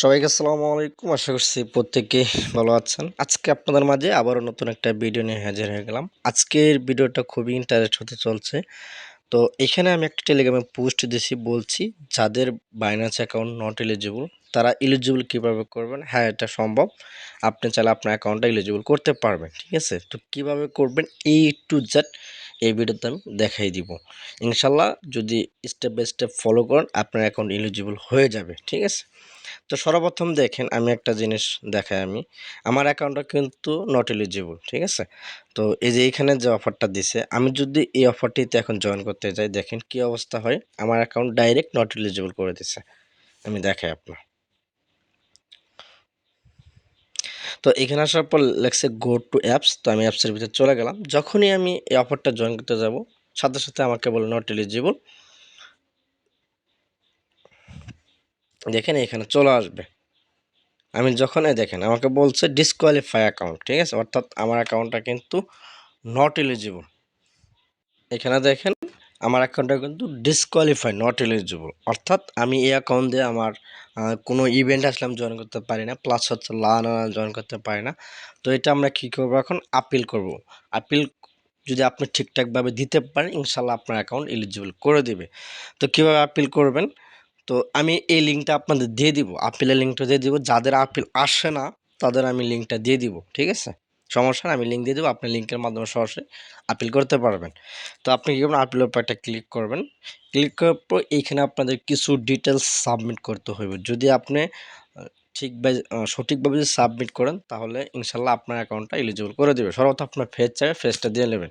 সবাইকে আসসালামু আলাইকুম। আশা করছি প্রত্যেকে ভালো আছেন। আজকে আপনাদের মাঝে আবারও নতুন একটা ভিডিও নিয়ে হাজির হয়ে গেলাম। আজকের ভিডিওটা খুবই ইন্টারেস্ট হতে চলছে। তো এখানে আমি একটা টেলিগ্রামে পোস্ট দিয়েছি বলছি, যাদের বাইন্যান্স অ্যাকাউন্ট নট এলিজিবল তারা এলিজিবল কীভাবে করবেন? হ্যাঁ এটা সম্ভব। আপনি চাইলে আপনার অ্যাকাউন্টটা এলিজিবল করতে পারবেন, ঠিক আছে? তো কীভাবে করবেন? এই টু জেড এই ভিডিওতে আমি দেখাই দিব। ইনশাল্লাহ যদি স্টেপ বাই স্টেপ ফলো করেন, আপনার অ্যাকাউন্ট এলিজিবল হয়ে যাবে, ঠিক আছে? তো সর্বপ্রথম দেখেন, আমি একটা জিনিস দেখাই আমি। আমার অ্যাকাউন্টটা কিন্তু নট এলিজিবল ঠিক আছে? তো এই যে এখানে যে অফারটা দিছে, আমি যদি এই অফারটিতে এখন জয়েন করতে যাই, দেখেন কি অবস্থা হয়। আমার অ্যাকাউন্ট ডাইরেক্ট নট এলিজিবল করে দিছে। আমি দেখাই আপনার। তো এখানে আসার পর লেখছে গো টু অ্যাপস তো আমি অ্যাপসের ভিতরে চলে গেলাম। যখনই আমি এই অফারটা জয়েন করতে যাব, সাথে সাথে আমাকে বলে নট এলিজিবল দেখেন এখানে চলে আসবে। আমি যখন দেখেন, আমাকে বলছে ডিসকোয়ালিফাই অ্যাকাউন্ট ঠিক আছে? অর্থাৎ আমার অ্যাকাউন্টটা কিন্তু নট এলিজিবল এখানে দেখেন আমার অ্যাকাউন্টটা কিন্তু ডিসকোয়ালিফাই নট এলিজিবল অর্থাৎ আমি এই অ্যাকাউন্ট দিয়ে আমার কোনো ইভেন্ট আসলে আমি জয়েন করতে পারি না প্লাস হচ্ছে লান জয়েন করতে পারি না। তো এটা আমরা কী করব এখন? আপিল করব। আপিল যদি আপনি ঠিকঠাকভাবে দিতে পারেন ইনশাল্লাহ আপনার অ্যাকাউন্ট এলিজিবল করে দেবে। তো কীভাবে আপিল করবেন? তো আমি এই লিঙ্কটা আপনাদের দিয়ে দিব। আপিলের লিঙ্কটা দিয়ে দিব। যাদের আপিল আসে না, তাদের আমি লিঙ্কটা দিয়ে দিব। ঠিক আছে? সমস্যা আমি লিঙ্ক দিয়ে দেবো, আপনি লিঙ্কের মাধ্যমে সরাসরি আপিল করতে পারবেন। তো আপনি কী করবেন? উপর একটা ক্লিক করবেন। ক্লিক করার পর এইখানে আপনাদের কিছু ডিটেলস সাবমিট করতে হবে যদি আপনি ঠিকভাবে সঠিকভাবে যদি সাবমিট করেন, তাহলে ইনশাল্লাহ আপনার অ্যাকাউন্টটা এলিজিবল করে দেবে। সর্বত আপনার ফেস চাইবে ফেসটা দিয়ে নেবেন।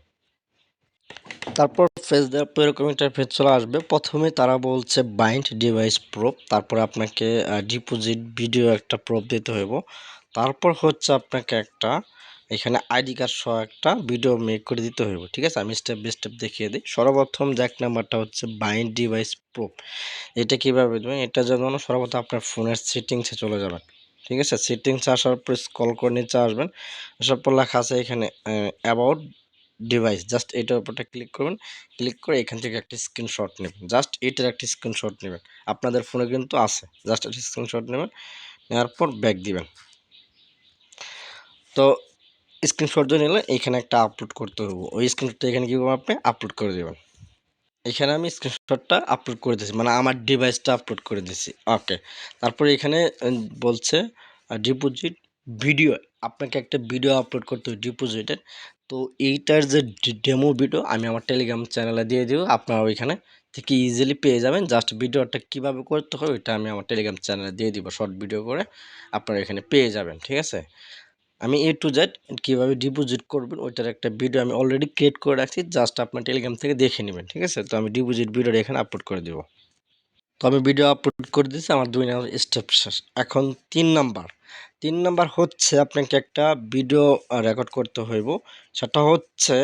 তারপর ফেস দেওয়ার পর এরকম একটা ফেস চলে আসবে। প্রথমে তারা বলছে বাইন্ড ডিভাইস প্রোপ তারপর আপনাকে ডিপোজিট ভিডিও একটা প্রোপ দিতে হইব। তারপর হচ্ছে আপনাকে একটা এখানে আইডি কার্ড সহ একটা ভিডিও মেক করে দিতে হইব, ঠিক আছে? আমি স্টেপ বাই স্টেপ দেখিয়ে দিই। সর্বপ্রথম এক নাম্বারটা হচ্ছে বাইন্ড ডিভাইস প্রোপ এটা কীভাবে দেবেন? এটা যেমন সর্বপ্রথম আপনার ফোনের সেটিংসে চলে যাবেন, ঠিক আছে? সেটিংসে আসার পর স্কল করে নিচে আসবেন, আসার পর লেখা আছে এখানে অ্যাবাউট ডিভাইস জাস্ট এটার উপরটা ক্লিক করবেন। ক্লিক করে এখান থেকে একটা স্ক্রিনশট নেবেন। জাস্ট এটার একটি স্ক্রিনশট নেবেন। আপনাদের ফোনে কিন্তু আছে। জাস্ট একটা স্ক্রিনশট নেবেন, নেওয়ার পর ব্যাক দিবেন। তো স্ক্রিনশট দিয়ে নিলে এখানে একটা আপলোড করতে হবে ওই স্ক্রিনশটটা এখানে কী করবেন আপনি? আপলোড করে দেবেন। এখানে আমি স্ক্রিনশটটা আপলোড করে দিয়েছি মানে আমার ডিভাইসটা আপলোড করে দিয়েছি। ওকে তারপরে এখানে বলছে ডিপোজিট ভিডিও আপনাকে একটা ভিডিও আপলোড করতে হবে ডিপোজিটের তো এইটার যে ডেমো ভিডিও আমি আমার টেলিগ্রাম চ্যানেলে দিয়ে দিব। আপনারা ওইখানে থেকে ইজিলি পেয়ে যাবেন। জাস্ট ভিডিওটা কীভাবে করতে হবে ওইটা আমি আমার টেলিগ্রাম চ্যানেলে দিয়ে দিব শর্ট ভিডিও করে। আপনারা এখানে পেয়ে যাবেন, ঠিক আছে? আমি এ টু জেড কীভাবে ডিপোজিট করবেন ওইটার একটা ভিডিও আমি অলরেডি ক্রিয়েট করে রাখছি জাস্ট আপনার টেলিগ্রাম থেকে দেখে নেবেন, ঠিক আছে? তো আমি ডিপোজিট ভিডিওটা এখানে আপলোড করে দেবো। তো আমি ভিডিও আপলোড করে দিয়েছি, আমার দুই নাম্বার স্টেপ শেষ। এখন তিন নাম্বার। তিন নাম্বার হচ্ছে আপনাকে একটা ভিডিও রেকর্ড করতে হইব। সেটা হচ্ছে,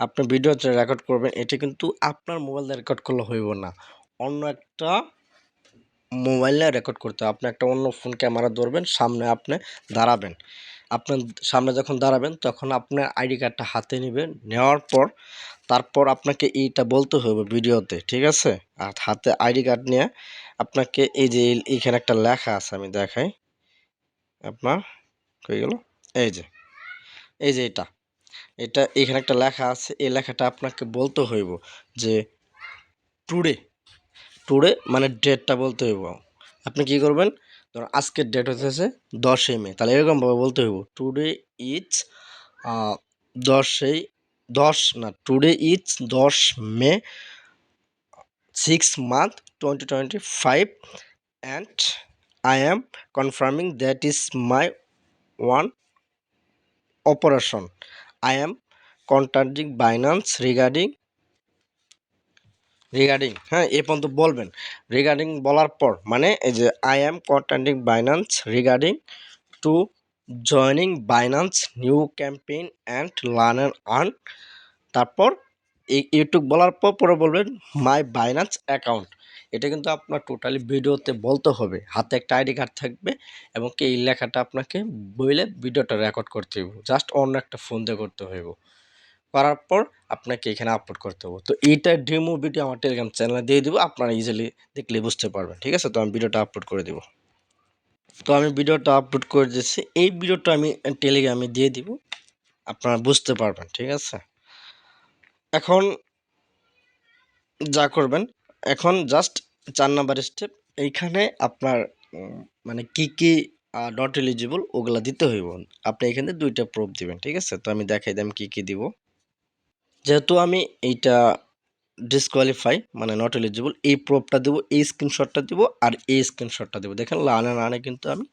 আপনি ভিডিও রেকর্ড করবেন, এটা কিন্তু আপনার মোবাইল রেকর্ড করলে হইব না। অন্য একটা মোবাইলে রেকর্ড করতে হবে। আপনি একটা অন্য ফোন ক্যামেরা ধরবেন, সামনে আপনি দাঁড়াবেন। আপনার সামনে যখন দাঁড়াবেন, তখন আপনার আইডি কার্ডটা হাতে নেবেন। নেওয়ার পর, তারপর আপনাকে এইটা বলতে হবে ভিডিওতে, ঠিক আছে? আর হাতে আইডি কার্ড নিয়ে আপনাকে এই যে এইখানে একটা লেখা আছে, আমি দেখাই। আপনার হয়ে গেল? এই যে এই যে এটা। এটা এখানে একটা লেখা আছে, এই লেখাটা আপনাকে বলতে হইব যে টুডে টুডে মানে ডেটটা বলতে হইব। আপনি কি করবেন? ধরুন আজকের ডেট হতেছে দশই মে, তাহলে এরকমভাবে বলতে হইব টুডে ইজ দশই, দশ না টুডে ইজ দশ মে six month twenty twenty five and I am confirming that is my one operation. I am contacting Binance regarding regarding হ্যাঁ এ পর্যন্ত বলবেন। রিগার্ডিং বলার পর মানে এই যে I am contacting Binance regarding to joining Binance new campaign and learn earn তারপর ইউটিউব বলার পর পরে বলবেন মাই বাইন্যান্স অ্যাকাউন্ট এটা কিন্তু আপনার টোটালি ভিডিওতে বলতে হবে। হাতে একটা আইডি কার্ড থাকবে এবং কি এই লেখাটা আপনাকে বইলে ভিডিওটা রেকর্ড করতে হবে জাস্ট অন্য একটা ফোন দিয়ে করতে হইব। করার পর আপনাকে এখানে আপলোড করতে হবে। তো এইটা ডেমো ভিডিও আমার টেলিগ্রাম চ্যানেলে দিয়ে দেবো, আপনারা ইজিলি দেখলে বুঝতে পারবেন, ঠিক আছে? তো আমি ভিডিওটা আপলোড করে দেবো। তো আমি ভিডিওটা আপলোড করে দিচ্ছি এই ভিডিওটা আমি টেলিগ্রামে দিয়ে দিব, আপনারা বুঝতে পারবেন, ঠিক আছে? এখন যা করবেন, এখন জাস্ট চার নাম্বার স্টেপ এইখানে আপনার মানে কি কি নট এলিজিবল ওগুলা দিতে হইব। আপনি এখানে দুইটা প্রুফ দিবেন, ঠিক আছে? তো আমি দেখাই দিই আমি কি কি দিব। যেহেতু আমি এইটা ডিসকোয়ালিফাই মানে নট এলিজিবল এই প্রোপটা দেবো, এই স্ক্রিনশটটা দিব আর এই স্ক্রিনশটটা দেবো। দেখেন লানে লানে কিন্তু আমি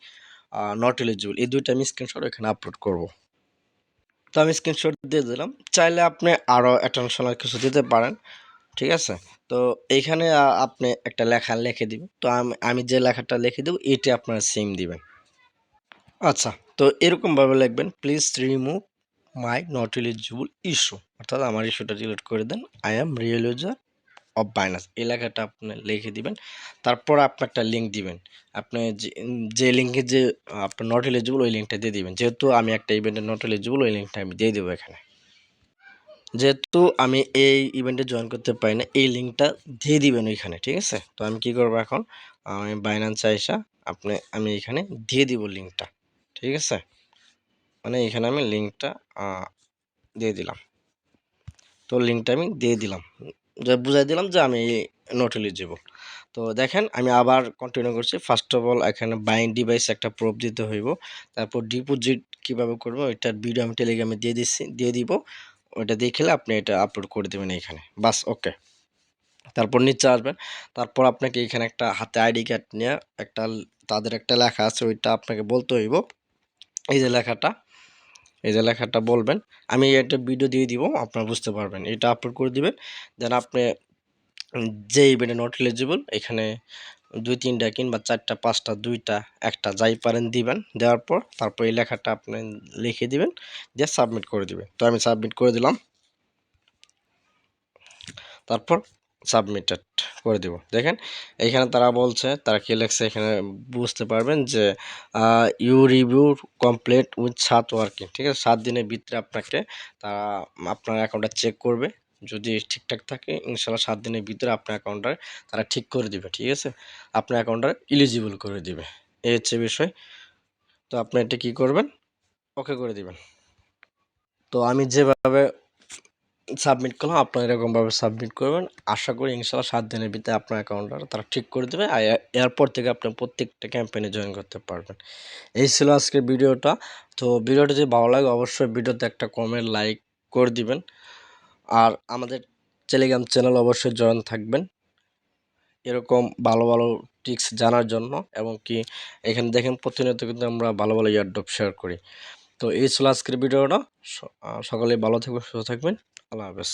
নট এলিজিবল এই দুইটা আমি স্ক্রিনশট এখানে আপলোড করব। তো আমি স্ক্রিনশট দিয়ে দিলাম, চাইলে আপনি আরও অ্যাটেনশনাল কিছু দিতে পারেন, ঠিক আছে? তো এইখানে আ- আপনি একটা লেখা লিখে দিবেন, তো আমি আমি যে লেখাটা লিখে দেবো, এটা আপনারা সেম দিবেন। আচ্ছা তো এরকমভাবে লিখবেন please remove my not eligible issue অর্থাৎ আমার ইস্যুটা ডিলিট করে দেন। I am real user of Binance এই লেখাটা আপনি লিখে দিবেন। তারপর আপনি একটা লিঙ্ক দিবেন। আপনি যে যে লিঙ্কে যে, আপনার নট এলিজিবল ওই লিঙ্কটা দিয়ে দিবেন। যেহেতু আমি একটা ইভেন্টে নট এলিজিবল ওই লিঙ্কটা আমি দিয়ে দেবো এখানে। যেহেতু আমি এই ইভেন্টে জয়েন করতে পারি না, এই লিঙ্কটা দিয়ে দিবেন ওইখানে, ঠিক আছে? তো আমি কি করব এখন? আমি বাইনান্স আইসা, আপনি, আমি এখানে দিয়ে দিব লিঙ্কটা ঠিক আছে? মানে এখানে আমি লিঙ্কটা দিয়ে দিলাম। তো লিঙ্কটা আমি দিয়ে দিলাম। যে বুঝাই দিলাম যে আমি নট এলিজিবল তো দেখেন, আমি আবার কন্টিনিউ করছি। ফার্স্ট অফ অল এখানে বাইং ডিভাইস একটা প্রুফ দিতে হইব। তারপর ডিপোজিট কীভাবে করব ওইটার ভিডিও আমি টেলিগ্রামে দিয়ে দিচ্ছি দিয়ে দিব। ওইটা দেখলে আপনি এটা আপলোড করে দেবেন এখানে। বাস ওকে তারপর নিচে আসবেন। তারপর আপনাকে এখানে একটা হাতে আইডি কার্ড নিয়ে একটা, তাদের একটা লেখা আছে, ওইটা আপনাকে বলতে হইব। এই যে লেখাটা এই যে লেখাটা বলবেন, আমি একটা ভিডিও দিয়ে দিব, আপনারা বুঝতে পারবেন। এটা আপলোড করে দিবেন দেন আপনি যে ইভেন্টে নট এলিজিবল এখানে দুই তিনটা কিংবা চারটা, পাঁচটা, দুইটা, একটা যাই পারেন দিবেন, দেওয়ার পর তারপর এই লেখাটা আপনি লিখে দিবেন, দিয়ে সাবমিট করে দিবেন। তো আমি সাবমিট করে দিলাম। তারপর সাবমিটেড করে দিব। দেখেন এখানে তারা বলছে, তারা কি লেখছে এখানে বুঝতে পারবেন যে ইউ রিভিউ কমপ্লিট উইথ সাত ওয়ার্কিং ঠিক আছে? সাত দিনের ভিতরে আপনাকে তারা, আপনার অ্যাকাউন্টটা চেক করবে। যদি ঠিকঠাক থাকে ইনশাল্লাহ সাত দিনের ভিতরে আপনার অ্যাকাউন্টটা তারা ঠিক করে দিবে, ঠিক আছে? আপনার অ্যাকাউন্টটা ইলিজিবল করে দিবে। এই হচ্ছে বিষয়। তো আপনি এটা কী করবেন? ওকে করে দিবেন। তো আমি যেভাবে সাবমিট করলাম আপনারা এরকমভাবে সাবমিট করবেন। আশা করি ইনশাল্লাহ সাত দিনের ভিতরে আপনার অ্যাকাউন্টটা তারা ঠিক করে দেবে আর এ- এরপর থেকে আপনি প্রত্যেকটা ক্যাম্পেইনে জয়েন করতে পারবেন। এই ছিল আজকের ভিডিওটা। তো ভিডিওটা যদি ভালো লাগে অবশ্যই ভিডিওতে একটা কমেন্ট লাইক করে দিবেন। আর আমাদের টেলিগ্রাম চ্যানেল অবশ্যই জয়েন থাকবেন। এরকম ভালো ভালো টিপস জানার জন্য এবং কি এখানে দেখেন প্রতিনিয়ত কিন্তু আমরা ভালো ভালো ইয়ারড্রপ শেয়ার করি। তো এই ছিল আজকের ভিডিওটা। স- আহ, সকলেই ভালো থাকবেন সুস্থ থাকবেন। আল্লাহ হাফেজ